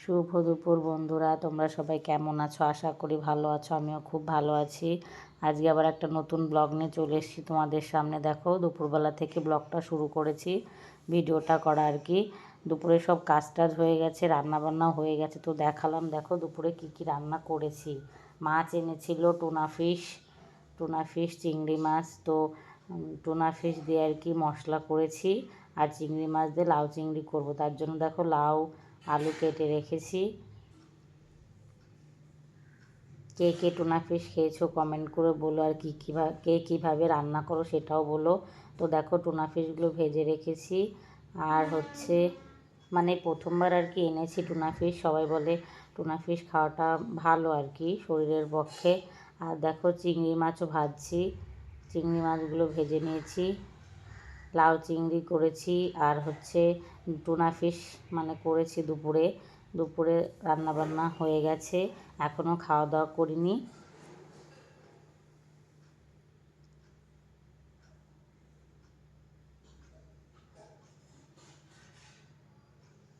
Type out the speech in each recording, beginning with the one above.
শুভ দুপুর বন্ধুরা, তোমরা সবাই কেমন আছো? আশা করি ভালো আছো, আমিও খুব ভালো আছি। আজকে আবার একটা নতুন ব্লগ নিয়ে চলে এসেছি তোমাদের সামনে। দেখো, দুপুরবেলা থেকে ব্লগটা শুরু করেছি, ভিডিওটা করা আর কি। দুপুরে সব কাজ টাজ হয়ে গেছে রান্না বান্না হয়ে গেছে, তো দেখালাম, দেখো দুপুরে কি কি রান্না করেছি। মাছ এনেছিল, টুনা ফিশ টুনা ফিশ, চিংড়ি মাছ, তো টুনা ফিশ দিয়ে আর কি মশলা করেছি, আর চিংড়ি মাছ দিয়ে লাউ চিংড়ি করব। তার জন্য দেখো লাউ আলু কেটে রেখেছি। কে কে টুনা ফিশ খেয়েছো কমেন্ট করে বলো আর কী কীভাবে কে কীভাবে রান্না করো সেটাও বলো। তো দেখো টুনা ফিশগুলো ভেজে রেখেছি। আর হচ্ছে মানে প্রথমবার আর কি এনেছি টুনা ফিশ। সবাই বলে টুনা ফিশ খাওয়াটা ভালো আর কি শরীরের পক্ষে। আর দেখো চিংড়ি মাছও ভাজছি। চিংড়ি মাছগুলো ভেজে নিয়েছি। লাউ চিংড়ি করেছি আর হচ্ছে টুনা ফিশ মানে করেছি দুপুরে। দুপুরে রান্নাবান্না হয়ে গেছে, এখনও খাওয়া দাওয়া করিনি।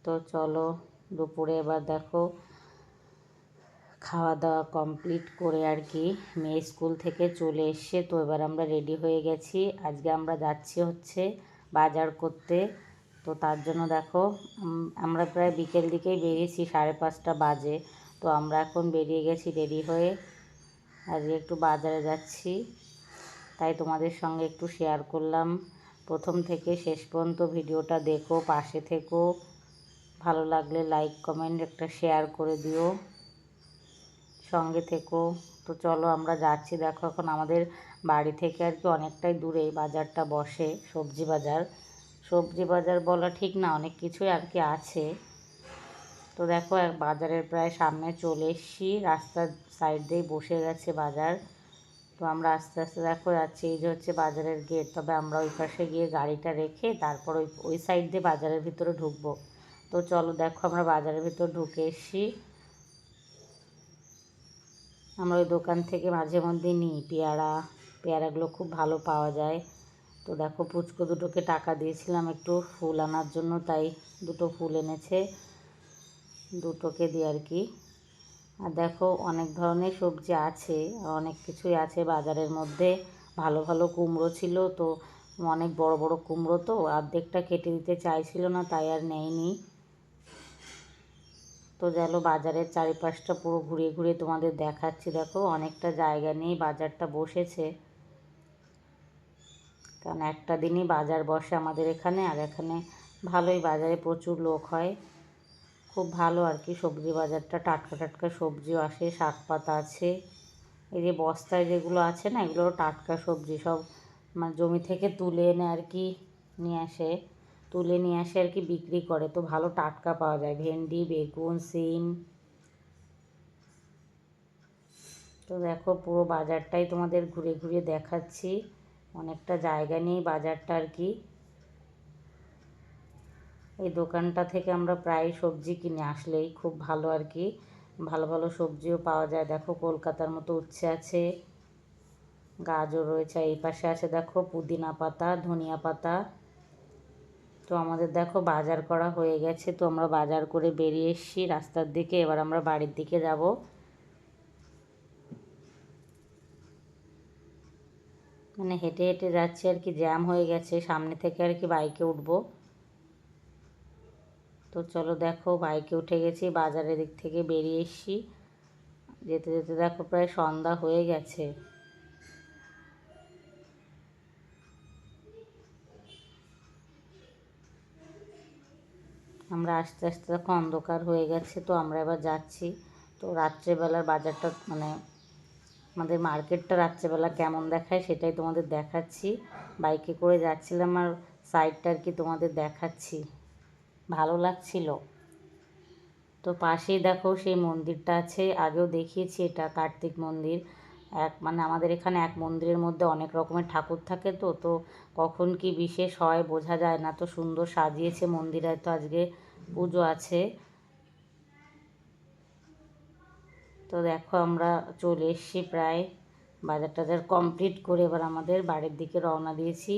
তো চলো, দুপুরে এবার দেখো খাওয়া দাওয়া কমপ্লিট করে আর কি মেয়ে স্কুল থেকে চলে এসছে। তো এবার আমরা রেডি হয়ে গেছি। আজকে আমরা যাচ্ছি হচ্ছে বাজার করতে। তো তার জন্য দেখো আমরা প্রায় বিকেল দিকেই বেরিয়েছি, সাড়ে পাঁচটা বাজে। তো আমরা এখন বেরিয়ে গেছি রেডি হয়ে আজকে একটু বাজারে যাচ্ছি। তাই তোমাদের সঙ্গে একটু শেয়ার করলাম। প্রথম থেকে শেষ পর্যন্ত ভিডিওটা দেখো, পাশে থেকো। ভালো লাগলে লাইক কমেন্ট একটা শেয়ার করে দিও। সঙ্গে থেকো। তো চলো আমরা যাচ্ছি। দেখো এখন আমাদের বাড়ি থেকে আর কি অনেকটাই দূরে বাজারটা বসে, সবজি বাজার। সবজি বাজার বলা ঠিক না, অনেক কিছুই আর কি আছে। তো দেখো বাজারের প্রায় সামনে চলে এসছি। রাস্তার সাইড দিয়েই বসে গেছে বাজার। তো আমরা আস্তে আস্তে দেখো যাচ্ছি, এই যে হচ্ছে বাজারের গেট তবে আমরা ওই পাশে গিয়ে গাড়িটা রেখে তারপর ওই ওই সাইড দিয়ে বাজারের ভিতরে ঢুকবো। তো চলো দেখো আমরা বাজারের ভিতর ঢুকে এসছি। আমরা ওই দোকান থেকে মাঝে মধ্যে নিই। পেয়ারা, পেয়ারাগুলো খুব ভালো পাওয়া যায়। তো দেখো পুচকো দুটোকে টাকা দিয়েছিলাম একটু ফুল আনার জন্য, তাই দুটো ফুল এনেছে। দুটোকে দিয়ে আর কি। আর দেখো অনেক ধরনের সবজি আছে, অনেক কিছুই আছে বাজারের মধ্যে। ভালো ভালো কুমড়ো ছিল, তো অনেক বড় বড় কুমড়ো তো অর্ধেকটা কেটে দিতে চাইছিল না, তাই আর নেয়নি। তো গেল বাজারের চারিপাশটা পুরো ঘুরিয়ে ঘুরিয়ে তোমাদের দেখাচ্ছি। দেখো অনেকটা জায়গা নিয়েই বাজারটা বসেছে। কারণ একটা দিনই বাজার বসে আমাদের এখানে, আর এখানে ভালোই বাজারে প্রচুর লোক হয়। খুব ভালো আর কি, সবজি বাজারটা, টাটকা টাটকা সবজিও আসে, শাক পাতা আছে। এই যে বস্তায় যেগুলো আছে না এগুলো টাটকা সবজি সব মানে জমি থেকে তুলে এনে আর কি নিয়ে আসে। তুলে নিয়ে আসে আর কি, বিক্রি করে। তো ভালো টাটকা পাওয়া যায়। ভেন্ডি, বেগুন, সিম। তো দেখো, পুরো বাজারটাই তোমাদের ঘুরে ঘুরে দেখাচ্ছি। অনেকটা জায়গা নিয়ে বাজারটা আর কি। এই দোকানটা থেকে আমরা প্রায় সবজি কিনে আসলেই খুব ভালো আর কি। ভালো ভালো সবজিও পাওয়া যায়। দেখো, কলকাতার মতো উচ্ছে আছে। গাজর রয়েছে, এই পাশে আছে, দেখো, পুদিনা পাতা, ধনিয়া পাতা। তো আমাদের দেখো বাজার করা হয়ে গেছে, তো আমরা বাজার করে বেরিয়ে এসেছি। রাস্তার দিকে এবার আমরা বাড়ির দিকে যাব। মানে হেঁটে হেঁটে যাচ্ছি আর কি, জ্যাম হয়ে গেছে। সামনে থেকে আর কি বাইকে উঠবো। তো চলো দেখো, বাইকে উঠে গেছি, বাজারের দিক থেকে বেরিয়ে এসছি। যেতে যেতে দেখো প্রায় সন্ধ্যা হয়ে গেছে। আমরা আস্তে আস্তে দেখো অন্ধকার হয়ে গেছে, তো আমরা এবার যাচ্ছি। তো রাত্রেবেলার বাজারটা মানে আমাদের মার্কেটটা রাত্রেবেলা কেমন দেখায় সেটাই তোমাদের দেখাচ্ছি। বাইকে করে যাচ্ছিলাম আর সাইডটা আর কি তোমাদের দেখাচ্ছি। ভালো লাগছিল। তো পাশেই দেখো সেই মন্দিরটা আছে, আগেও দেখিয়েছি এটা কার্তিক মন্দির। এক মানে আমাদের এখানে এক মন্দিরের মধ্যে অনেক রকমের ঠাকুর থাকে তো তো কখন কি বিশেষ হয় বোঝা যায় না। তো সুন্দর সাজিয়েছে মন্দিরে, তো আজকে পুজো আছে। তো দেখো আমরা চলে এসছি প্রায় বাজার টাজার কমপ্লিট করে এবার আমাদের বাড়ির দিকে রওনা দিয়েছি।